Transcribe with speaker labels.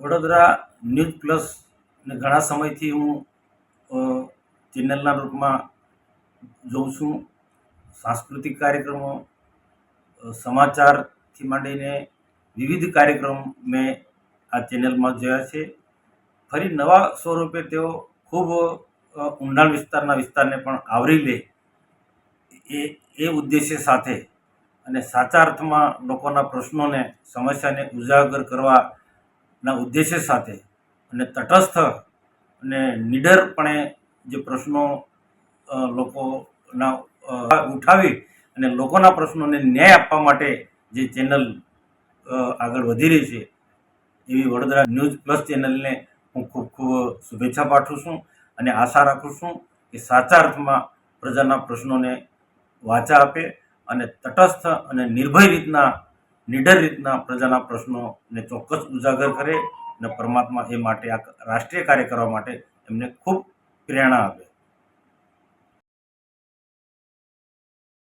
Speaker 1: Vadodara news plus ને ઘણા સમયથી હું ચેનલના રૂપમાં જોઉં છું. સાંસ્કૃતિક કાર્યક્રમો સમાચારથી માંડીને વિવિધ કાર્યક્રમ મેં આ ચેનલમાં જોયા છે. ફરી નવા સ્વરૂપે તેઓ ખૂબ ઊંડાણ વિસ્તારના વિસ્તારને પણ આવરી લે એ એ ઉદ્દેશ્ય સાથે અને સાચા અર્થમાં લોકોના પ્રશ્નોને, સમસ્યાને ઉજાગર કરવાના ઉદ્દેશ્ય સાથે અને તટસ્થ અને નિડરપણે જે પ્રશ્નો લોકોના ઉઠાવી અને લોકોના પ્રશ્નોને ન્યાય આપવા માટે જે ચેનલ આગળ વધી રહી છે, એવી વડોદરા ન્યૂઝ પ્લસ ચેનલને હું ખૂબ ખૂબ શુભેચ્છા પાઠવું છું અને આશા રાખું છું કે સાચા અર્થમાં પ્રજાના પ્રશ્નોને વાચા આપે અને તટસ્થ અને નિર્ભય રીતના, નિડર રીતના પ્રજાના પ્રશ્નોને ચોક્કસ ઉજાગર કરે અને પરમાત્મા એ માટે આ રાષ્ટ્રીય કાર્ય કરવા માટે એમને ખૂબ પ્રેરણા આપે.